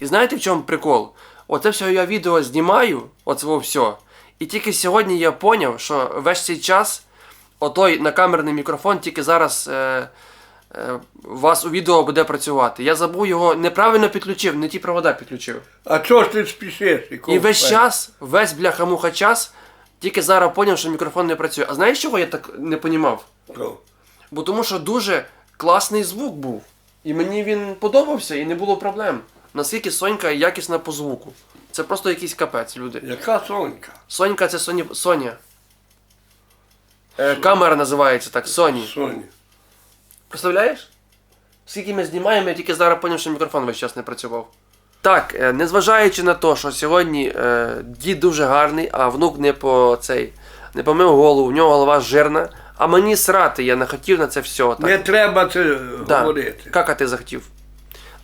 І знаєте в чому прикол? Оце все я відео знімаю, оце все. І тільки сьогодні я поняв, що весь цей час отой накамерний мікрофон тільки зараз е, е, у вас у відео буде працювати. Я забув його неправильно підключив, не ті провода підключив. А чого ж ти спішиш? І весь час, весь бляха-муха час, тільки зараз поняв, що мікрофон не працює. А знаєш, чого я так не понімав? Ну, Бо тому що дуже класний звук був. І мені він подобався і не було проблем. Наскільки Сонька якісна по звуку. Це просто якийсь капець, люди. Яка сонька? Сонька це Соні... Соня. Е, камера називається так, Соні. Соня. Представляєш? Скільки ми знімаємо, я тільки зараз поняв, що мікрофон весь час не працював. Так, е, незважаючи на те, що сьогодні е, дід дуже гарний, а внук не по цей, не помив голову, в нього голова жирна, а мені срати, я не хотів на це все. Так. Не треба це Да. говорити. Как ти захотів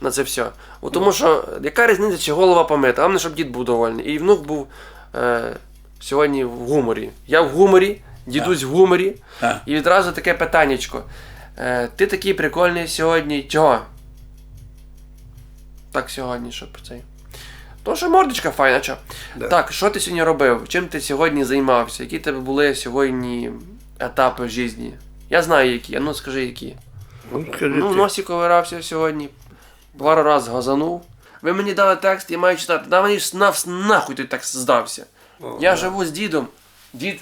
на це все. О, тому що яка різниця, чи голова помита, головне, щоб дід був довольний. І внук був е, сьогодні в гуморі. Я в гуморі, дідусь в гуморі. Так. І відразу таке питаннячко. Е, ти такий прикольний сьогодні. Чого? Так сьогодні, щоб цей. То що мордочка файна, чо? Да. Так, що ти сьогодні робив? Чим ти сьогодні займався? Які тебе були сьогодні етапи в житті? Я знаю які, а ну скажи які. Ну, скажи Ну, ти. ковирався сьогодні. Пару раз газанув. Ви мені дали текст, я маю читати. Да мені ж нав, нахуй той текст здався. О, Я да. живу з дідом. Дід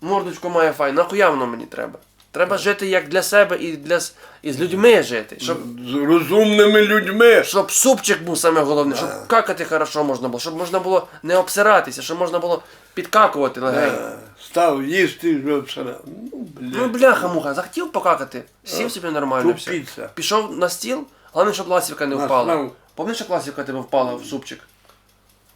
мордочку має файн. Нахуя воно мені треба? Треба жити як для себе і для і з людьми жити. Щоб, З розумними людьми. щоб супчик був саме головне, щоб какати хорошо можна було, щоб можна було не обсиратися, щоб можна було підкакувати легенько. Став їсти вже обсирав. Ну, Ну, бляха муха, захотів покакати, сів собі нормально. все. Пішов на стіл, головне, щоб ласівка не впала. Пам'ятаєш, як ласівка тебе впала в супчик?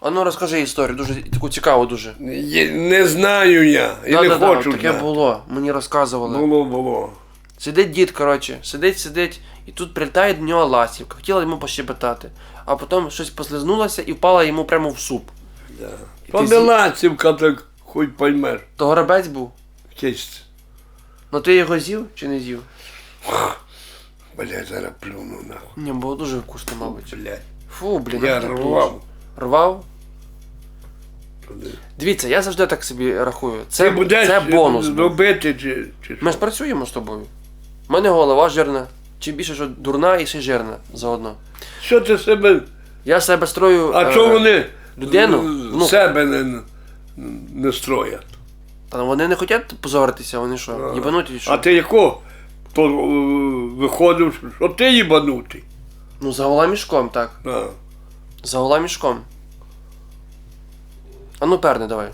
А ну розкажи історію, дуже таку цікаву дуже. Є- Не знаю я. І не Да-да-да, хочу таке знати. було, мені розказували. Було, було. Сидить дід, коротше, сидить, сидить, і тут прилітає до нього ластівка. Хотіла йому пощебетати, а потім щось послизнулося і впала йому прямо в суп. Не зі- так хоч поймеш. То горобець був. Кість. Ну ти його з'їв чи не з'їв? Блядь, зараз плюну нахуй. Ні, було дуже вкусно, мабуть. Блядь. Фу, блін. Я як ти рвав. Рвав? Дивіться, я завжди так собі рахую. Ти Це, будеш це бонус. був. робити чи, чи Ми ж працюємо з тобою. У мене голова жирна. Чим більше, що дурна і ще жирна заодно. Що ти себе... Я себе строю. А е, чого вони людину? е, Ну. себе не, не строять? Та вони не хочуть позоритися, вони що, їбануті чи що? А ти яко? То е, виходив, що ти їбанутий. Ну, за гола мішком, так. А. За мішком. А ну перне, давай.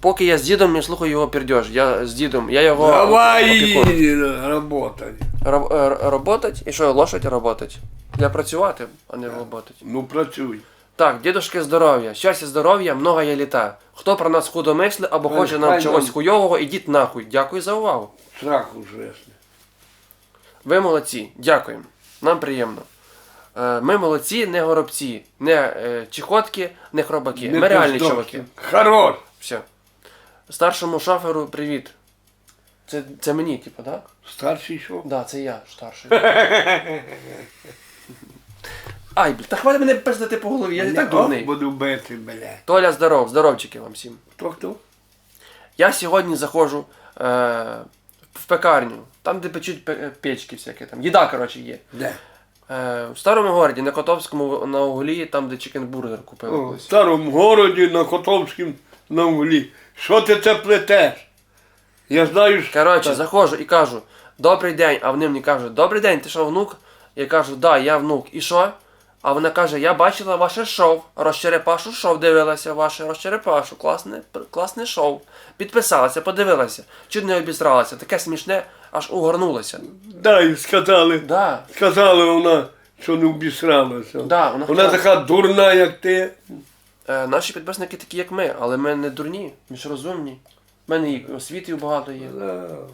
Поки я з дідом не слухаю його пердьож. Я з дідом, я його. Давай опікун. і работай. Роб- е, Работать? І що, лошадь работать? Для працювати, а не работать. Ну працюй. Так, дідушки здоров'я, щастя, здоров'я, много є літа. Хто про нас худо мисли або Ой, хоче нам хай чогось нам. хуйового, ідіть нахуй. Дякую за увагу. Страх ужасний. Ви молодці, дякуємо. Нам приємно. Е, Ми молодці, не горобці, не е, чехотки, не хробаки. Не Ми реальні пиздовки. чуваки. Хорош. Все. Старшому шоферу привіт. Це, це мені, типу, так? Старший що? Да, це я, старший. Ай, блін, та хватить мене пиздити по голові, я і так дурний. Буду бити, блядь. Толя, здоров, здоровчики вам всім. Хто хто? Я сьогодні заходжу е, в пекарню, там, де печуть пе- печки всякі, там. Їда, коротше, є. Де? Е, в старому городі, на Котовському на углі, там, де чикенбургер купили О, в колись. старому городі на Котовському на углі. Що ти це плетеш? Я знаю, що... Коротше, Так. заходжу і кажу, добрий день, а вони мені кажуть, добрий день, ти що, внук? Я кажу, да, я внук. І що? А вона каже, я бачила ваше шоу, розчерепашу шоу, дивилася ваше розчерепашу, класне, класне шоу. Підписалася, подивилася, чуть не обісралася, таке смішне, аж угорнулася. Да, і сказали. Да, Сказала вона, що не обісралася. Да, вона вона хотіла- така дурна, як ти. е, наші підписники такі, як ми, але ми не дурні, ми ж розумні. У мене і освітів багато є.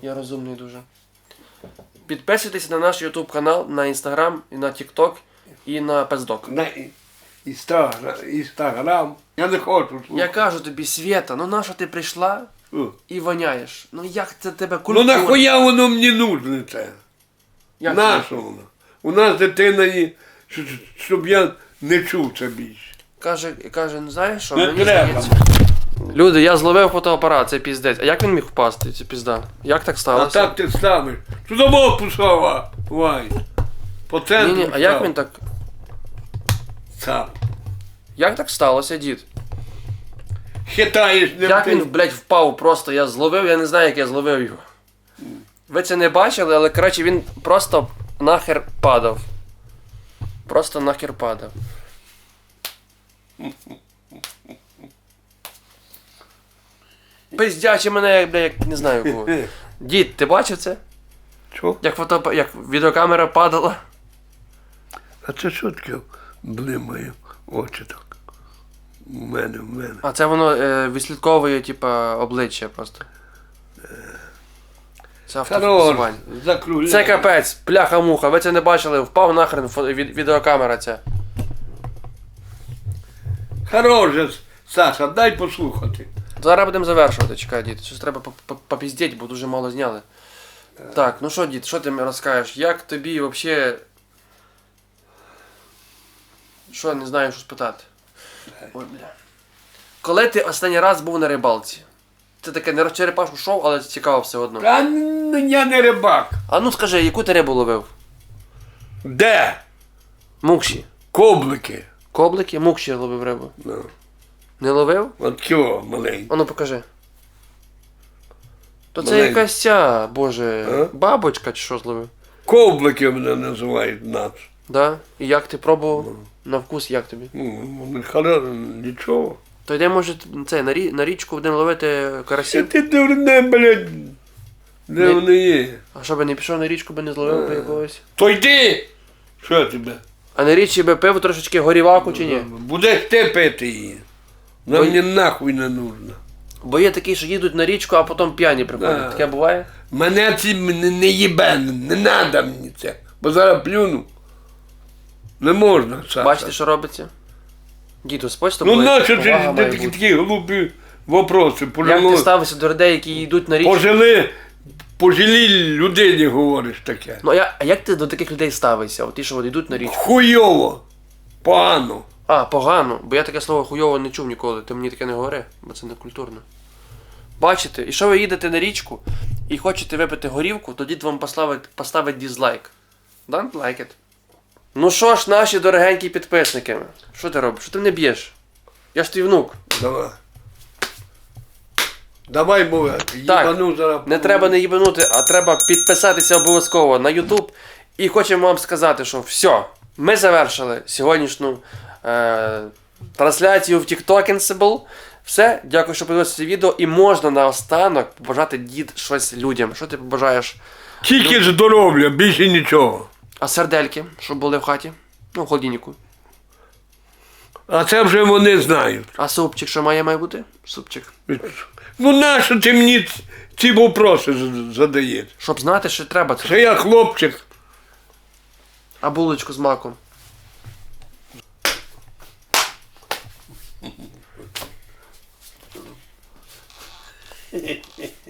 Я розумний дуже. Підписуйтесь на наш YouTube канал, на Instagram, і на TikTok і на Пездок. На і- інстаграм, інстаграм. Я не хочу. Я кажу тобі, Свєта, ну нащо ти прийшла О. і воняєш? Ну як це тебе Ну культура? нахуя воно мені нужне це? Як це? Воно? У нас дитина є щоб, щоб я не чув це більше. Каже, каже, не знаєш що? Не Мені треба. здається. Люди, я зловив фотоапарат, це піздець. А як він міг впасти, це пізда? Як так А сталося? так ти ставиш. Туди мов пішова, Вань. По центру ні, а як він так. Сам. Як так сталося, дід? Хитаєш не Як ти- він, блядь, впав просто, я зловив, я не знаю, як я зловив його. Ви це не бачили, але коротше він просто нахер падав. Просто нахер падав. Пиздячи мене, як, бля, як не знаю кого. Дід, ти бачив це? Що? Як фото, як відеокамера падала? А це що блимає очі так? У мене, в мене. А це воно е, відслідковує, типа, обличчя просто. Це автофокусування. Це капець, пляха-муха, ви це не бачили, впав нахрен фо- від, відеокамера ця. Хорош, же, Саша, дай послухати. Зараз будемо завершувати, чекай, дід. Щось треба по- по- попіздіть, бо дуже мало зняли. Так, ну що, дід, що ти мені розкажеш? Як тобі взагалі. Що, не знаю, що спитати. Ой, бля. Коли ти останній раз був на рибалці? Це таке не розчерепашу шоу, але цікаво все одно. А н- я не рибак. А ну скажи, яку ти рибу ловив? Де? Мукші. Коблики. Коблики, мукші ловив рибу. Ну, Не ловив? от цього маленький. А ну покажи. То це Маленький. якась ця, боже, А? бабочка чи що зловив? Коблики мене називають нас. Да? І як ти пробував? На вкус як тобі? Ну, вони нічого. То йде, може, це, на, рі... на річку будемо ловити Це карасів? ти дурне, блядь. Де Ні. вони є? А що би не пішов на річку, би не зловив би якогось? То йди! Що тебе? А на річці би пив трошечки горіваку чи ні? Будеш ти пити її. Нам Бо- мені нахуй не нужно. Бо є такі, що їдуть на річку, а потім п'яні приходять. Да. Таке буває? Мене ці не, не їбе, не надо мені це. Бо зараз плюну. Не можна, Саша. Бачите, що робиться? Діду, спось з Ну нащо повага ти такі, такі глупі вопроси? Як ти Пожили, ставишся до людей, які йдуть на річку? пожили, пожилій людині говориш таке. Ну, а я- а як ти до таких людей ставишся? От ті, що от йдуть на річку? Хуйово. Погано. А, погано, бо я таке слово хуйово не чув ніколи. Ти мені таке не говори, бо це не культурно. Бачите, і що ви їдете на річку і хочете випити горівку, тоді вам поставить, поставить дізлайк. Don't like it. Ну що ж, наші дорогенькі підписники, що ти робиш? Що ти мене б'єш? Я ж твій внук. Давай. Давай. Так, Їбану зараз. Не треба не їбанути, а треба підписатися обов'язково на YouTube. І хочемо вам сказати, що все, ми завершили сьогоднішню е, трансляцію в TikTok Все, дякую, що подивилися це відео. І можна наостанок побажати дід щось людям. Що ти побажаєш? Тільки здоров'я, більше нічого. А сердельки, щоб були в хаті? Ну, в холодильнику. А це вже вони знають. А супчик, що має має бути? Супчик. Ну нащо ти мені ці вопроси задаєш? Щоб знати, що треба це. Що я хлопчик. А булочку з маком.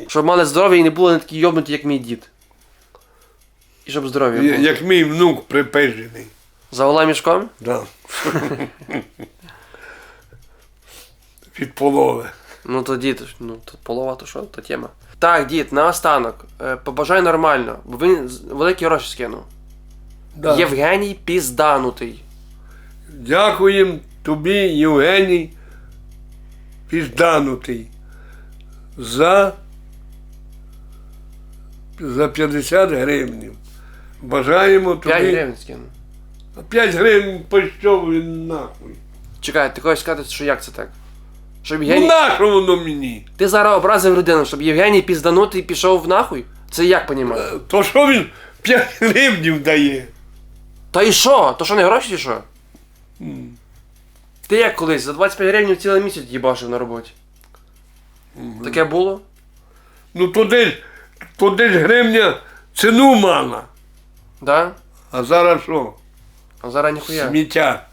Щоб мали здоров'я і не були не такі йобнуті, як мій дід. І щоб здоров'я було. Як мій внук припижений. За ола мішком? Да. Від полови. Ну то дід, ну то полова, то що, то тема. Так, дід, наостанок. е, Побажай нормально, бо він з- великі гроші скинув. Да. Євгеній пізданутий. Дякуємо тобі, Євгеній, пізданутий, за, за 50 гривень. Бажаємо тобі. 5 гривень скинув. А 5 гривень пощов він нахуй. Чекай, ти хочеш сказати, що як це так? Щоб Ну Євгеній... нащо воно мені? Ти зараз образив людину, щоб Євгеній пізданутий пішов в нахуй? Це як понімати? Е, То що він 5 гривень дає? Та і що? То що не гроші чи що? Ти як колись за 25 гривень цілий місяць їбашив на роботі. Таке було? Ну туди ж, туди ж гривня ціну мала. Да? А зараз що? А зараз ніхуя. Сміття.